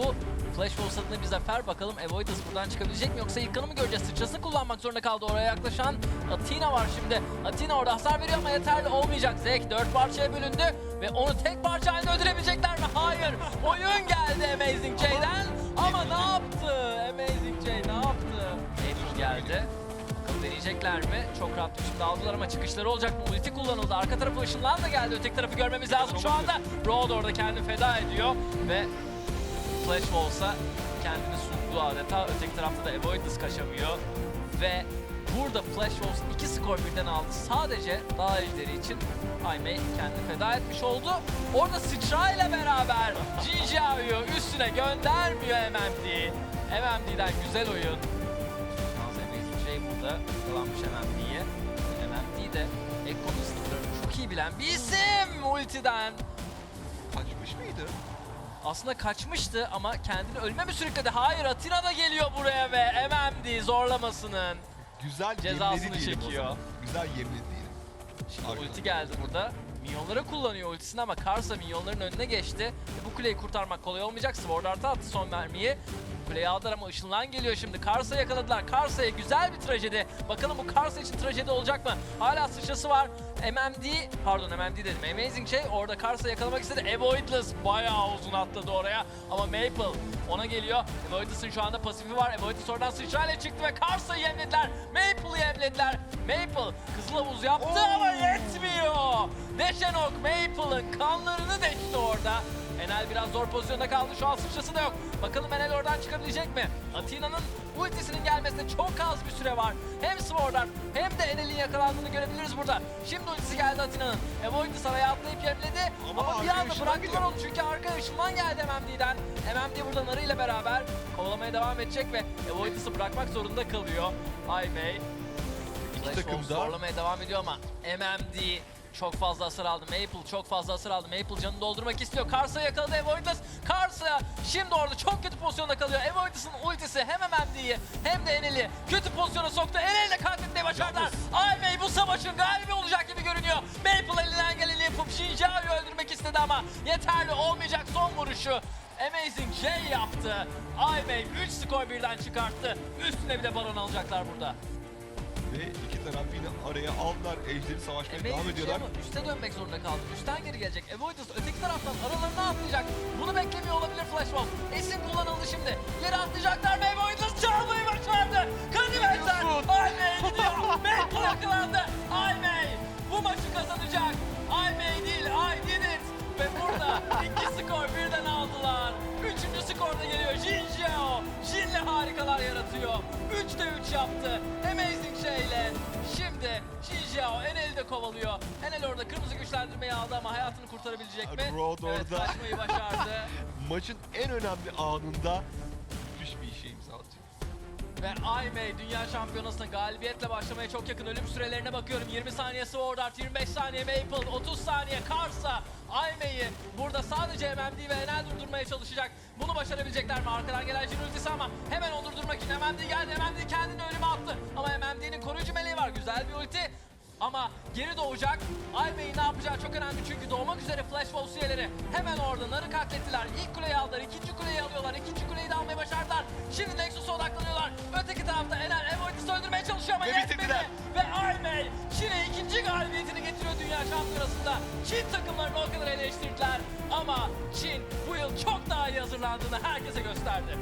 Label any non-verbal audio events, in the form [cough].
Bu Flash Wolves adına bir zafer. Bakalım Avoidance buradan çıkabilecek mi yoksa İlkan'ı mı göreceğiz? Sıçrasını kullanmak zorunda kaldı. Oraya yaklaşan Athena var şimdi. Athena orada hasar veriyor ama yeterli olmayacak. Zek dört parçaya bölündü ve onu tek parça halinde öldürebilecekler mi? Hayır. Oyun geldi Amazing J'den. Ama ne yaptı? Amazing J ne yaptı? Eylül geldi. Deneyecekler mi? Çok rahat şimdi aldılar ama çıkışları olacak mı? Ulti kullanıldı. Arka tarafı ışınlan da geldi. Öteki tarafı görmemiz lazım şu anda. Broad orada kendini feda ediyor ve Flash Walls'a kendini sundu adeta. Öteki tarafta da Avoidance kaçamıyor. Ve burada Flash Walls iki skor birden aldı. Sadece Dağ Ejderi için Aimei kendini feda etmiş oldu. Orada sıçrayla beraber [laughs] Jin Jiao'yu üstüne göndermiyor MMD. MMD'den güzel oyun. Amazing şey burada yakalanmış MMD'ye. MMD de sınırlarını çok iyi bilen bir isim ultiden. Kaçmış mıydı? Aslında kaçmıştı ama kendini ölüme mi sürükledi? Hayır Atina da geliyor buraya ve MMD zorlamasının. Güzel Cezasını yemledi diyelim o çekiyor. zaman. Güzel yemledi diyelim. Şimdi Arkadan. ulti geldi burada. Minyonlara kullanıyor ultisini ama Karsa minyonların önüne geçti. Ve bu kuleyi kurtarmak kolay olmayacak. Sword Art'a attı son mermiyi. Kuleyi aldılar ama ışınlan geliyor şimdi. Karsa yakaladılar. Karsa'ya güzel bir trajedi. Bakalım bu Karsa için trajedi olacak mı? Hala sıçrası var. MMD, pardon MMD dedim. Amazing şey orada Karsa yakalamak istedi. Avoidless bayağı uzun atladı oraya. Ama Maple ona geliyor. Avoidless'ın şu anda pasifi var. Avoidless oradan sıçrayla çıktı ve Karsa'yı yemlediler. Maple'ı yemlediler. Maple kızıl havuz yaptı ama yetmiyor. Deşenok Maple'ın kanlarını deşti orada. Enel biraz zor pozisyonda kaldı. Şu an sıçrası da yok. Bakalım Enel oradan çıkabilecek mi? Athena'nın ultisinin gelmesine çok az bir süre var. Hem Sword Art hem de Enel'in yakalandığını görebiliriz burada. Şimdi ultisi geldi Athena'nın. Avoidance havaya atlayıp yemledi. Ama Ama, bir anda bıraktılar onu çünkü arka ışınlan geldi MMD'den. MMD burada Narı ile beraber kovalamaya devam edecek ve Avoidance'ı bırakmak zorunda kalıyor. Aimei İki Flash takım da zorlamaya devam ediyor ama MMD çok fazla hasar aldı. Maple çok fazla hasar aldı. Maple canını doldurmak istiyor. Karsa yakaladı Avoidance. Karsa şimdi orada çok kötü pozisyonda kalıyor. Avoidance'ın ultisi hem MMD'yi hem de Enel'i kötü pozisyona soktu. Enel'le katletmeyi başardılar. Aimei bu savaşın galibi olacak gibi görünüyor. Maple elinden geleni yapıp Shinjao'yu öldürmek istedi ama yeterli olmayacak son vuruşu. Amazing J yaptı. Aimei 3 skor birden çıkarttı. Üstüne bir de baron alacaklar burada. Ve iki taraf yine araya aldılar. Ejderi savaşmaya devam ediyorlar. Ama üste dönmek zorunda kaldı. Üstten geri gelecek. Avoidance öteki taraftan aralarına atlayacak. Bunu beklemiyor olabilir Flash Wolf. Esin kullanıldı şimdi. İleri atlayacaklar ve Avoidance çalmayı başardı. Yaratıyor. 3'te 3 yaptı. Amazing şeyle. Şimdi Jin Jiao Enel'i de kovalıyor. Enel orada kırmızı güçlendirmeyi aldı ama hayatını kurtarabilecek mi? Road evet, orada. kaçmayı başardı. [laughs] Maçın en önemli anında müthiş bir işe imza atıyor. Ve Aimei Dünya Şampiyonası'na galibiyetle başlamaya çok yakın. Ölüm sürelerine bakıyorum. 20 saniye Sword Art, 25 saniye Maple, 30 saniye Karsa. Aimei'yi burada sadece MMD ve Enel durdurmaya çalışacak. Bunu başarabilecekler mi? Arkadan gelen Jin ama için MMD geldi. MMD kendini ölüme attı. Ama MMD'nin koruyucu meleği var. Güzel bir ulti. Ama geri doğacak. Aimei ne yapacağı çok önemli çünkü doğmak üzere Flash Wolves üyeleri hemen orada narı katlettiler. İlk kuleyi aldılar, ikinci kuleyi alıyorlar, ikinci kuleyi de almayı başardılar. Şimdi Nexus'a odaklanıyorlar. Öteki tarafta Enel Avoidis'i öldürmeye çalışıyor ama Ve yetmedi. Ve Aimei Çin'e ikinci galibiyetini getiriyor Dünya Şampiyonası'nda. Çin takımlarını o kadar eleştirdiler ama Çin bu yıl çok daha iyi hazırlandığını herkese gösterdi.